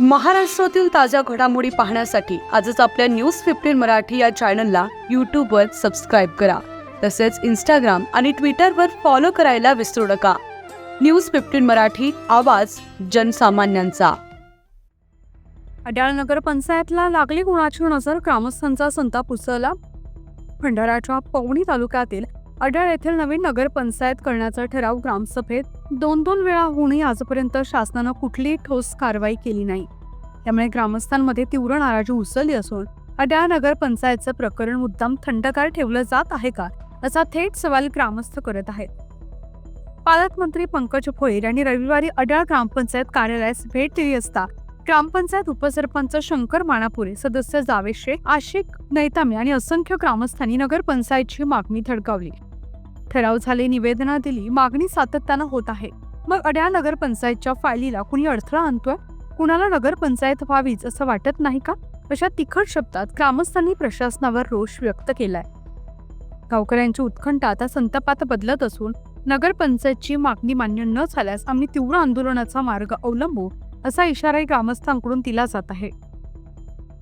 महाराष्ट्रातील ताज्या घडामोडी पाहण्यासाठी आजच आपल्या न्यूज फिफ्टीन मराठी या चॅनलला यूट्यूबवर सबस्क्राईब करा. तसेच इंस्टाग्राम आणि ट्विटरवर फॉलो करायला विसरू नका. न्यूज फिफ्टीन मराठी आवाज जनसामान्यांचा. अड्याळ नगरपंचायतला लागली गुणाची नजर? ग्रामस्थांचा संताप उसळला. भंडाराच्या पवणी तालुक्यातील अड्याळ येथील नवीन नगरपंचायत करण्याचा ठराव ग्रामसभेत दोन दोन वेळा होऊनही आजपर्यंत शासनानं कुठलीही ठोस कारवाई केली नाही. त्यामुळे ग्रामस्थांमध्ये तीव्र नाराजी उसळली असून अड्याळ नगरपंचायतचं प्रकरण मुद्दाम थंडकार ठेवलं जात आहे का असा थेट सवाल ग्रामस्थ करत आहेत. पालकमंत्री पंकज भोईर यांनी रविवारी अड्याळ ग्रामपंचायत कार्यालयास भेट दिली असता ग्रामपंचायत उपसरपंच शंकर माणापुरे सदस्य जावेद शेख आशिक नैतामे आणि असंख्य ग्रामस्थांनी नगरपंचायतची मागणी थडकावली ठराव झाले निवेदना दिली मागणी सातत्यानं होत आहे. मग अड्या नगरपंचायतच्या फायलीला कुणी अडथळा आणतोय? कुणाला नगरपंचायत व्हावीच असं वाटत नाही का? अशा तिखट शब्दात ग्रामस्थांनी प्रशासनावर रोष व्यक्त केलाय. गावकऱ्यांची उत्खंठ आता संतापात बदलत असून नगरपंचायतची मागणी मान्य न झाल्यास आम्ही तीव्र आंदोलनाचा मार्ग अवलंबू असा इशाराही ग्रामस्थांकडून दिला जात आहे.